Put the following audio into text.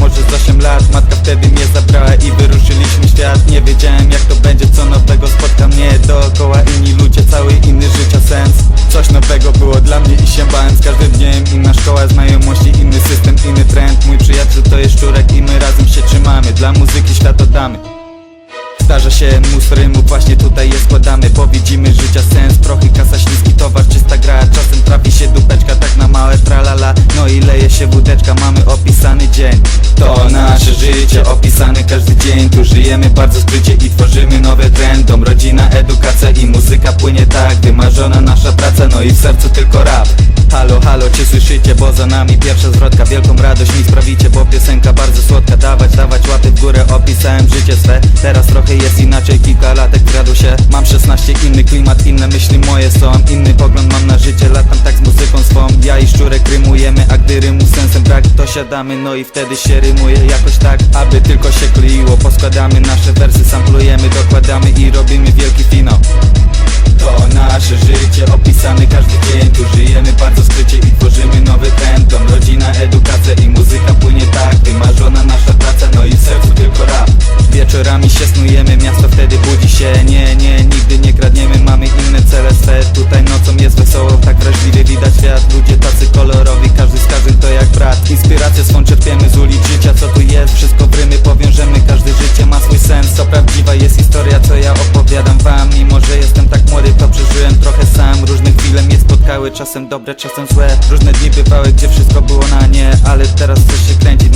może z 8 lat. Matka wtedy mnie zabrała i wyruszyliśmy świat. Nie wiedziałem jak to będzie, co nowego spotka mnie Dookoła. Inni ludzie, cały inny życia sens. Coś nowego było dla mnie i się bałem. Z każdym dniem Inna szkoła znajomości, inny system, inny trend. Mój przyjaciel to jest szczurek i my razem się trzymamy. Dla muzyki świat oddamy. Zdarza się mnóstwo rymów, właśnie tutaj je składamy Powidzimy życia sens, prochy, kasa, śliski towar, czysta gra. Czasem trafi się dupeczka, tak na małe tralala. No i leje się wódeczka, mamy dzień. To nasze życie, opisany każdy dzień. Tu żyjemy bardzo skrycie i tworzymy nowe trendom Rodzina, edukacja i muzyka płynie tak. Wymarzona nasza praca, no i w sercu tylko rap. Halo, halo, czy słyszycie, bo za nami pierwsza zwrotka. Wielką radość mi sprawicie, bo piosenka bardzo słodka. Dawać, dawać łapy w górę, opisałem życie swe. Teraz trochę jest inaczej, kilka latek zgadł się. Mam 16, inny klimat, inne myśli moje są. Inny pogląd mam na życie, latam tak z muzyką swą. Ja i szczurek rymujemy, a gdy rymu brak To siadamy, no i wtedy się rymuje jakoś tak Aby tylko się kleiło, poskładamy nasze wersy Samplujemy, dokładamy i robimy wielki finał. To nasze życie, opisany każdy dzień. Tu żyjemy bardzo skrycie i tworzymy nowy Dom, rodzina, edukacja i muzyka płynie tak Wymarzona nasza praca, no i w sercu tylko rap. Wieczorami się snujemy, miasto wtedy budzi się. Nie, nie, nigdy nie kradniemy, mamy inne cele swe. Tutaj nocą jest wesoło, tak wrażliwie widać świat. Ludzie Inspirację swą czerpiemy z ulic życia, co tu jest Wszystko w powiążemy, każde życie ma swój sens Co prawdziwa jest historia, co ja opowiadam wam. Mimo, że jestem tak młody, to przeżyłem trochę sam. Różne chwile mnie spotkały, czasem dobre, czasem złe. Różne dni bywały, gdzie wszystko było na nie Ale teraz coś się kręci,